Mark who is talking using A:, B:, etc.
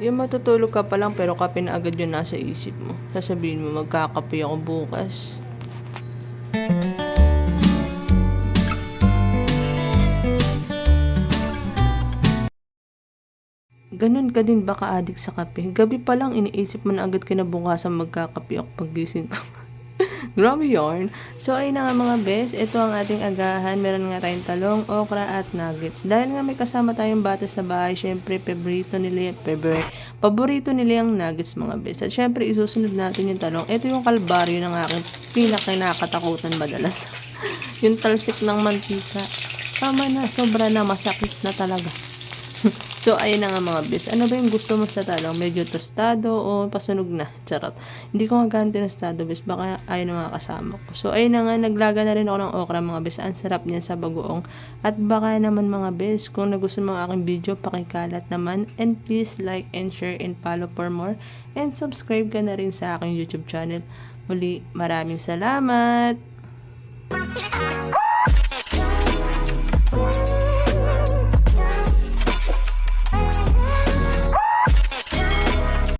A: Yung matutulog ka pa lang pero kape na agad yun nasa isip mo. Sasabihin mo magkakape ako bukas. Ganun ka din ba ka-addict sa kape? Gabi pa lang iniisip mo na agad kinabukasan magkakape ako pagising ko. Grabe yarn. So, ayun na nga mga best. Ito ang ating agahan. Meron nga tayong talong, okra, at nuggets. Dahil nga may kasama tayong bata sa bahay, syempre, paborito nila, favorite, paborito nila yung nuggets mga best. At syempre, isusunod natin yung talong. Ito yung kalbaryo ng aking pinakinakatakutan madalas. yung talsik ng mantika. Tama na, sobra na, masakit na talaga. So, ayun na nga mga bes. Ano ba yung gusto mo sa talong? Medyo tostado o pasunog na? Charot. Hindi ko nga ganti tostado bes. Baka ayun na mga kasama ko. So, ayun na nga. Naglaga na rin ako ng okra mga bes. Ang sarap niyan sa bagoong. At baka naman mga bes, kung nagustuhan mo ang aking video, pakikalat naman. And please like and share and follow for more. And subscribe ka na rin sa aking YouTube channel. Muli, maraming salamat!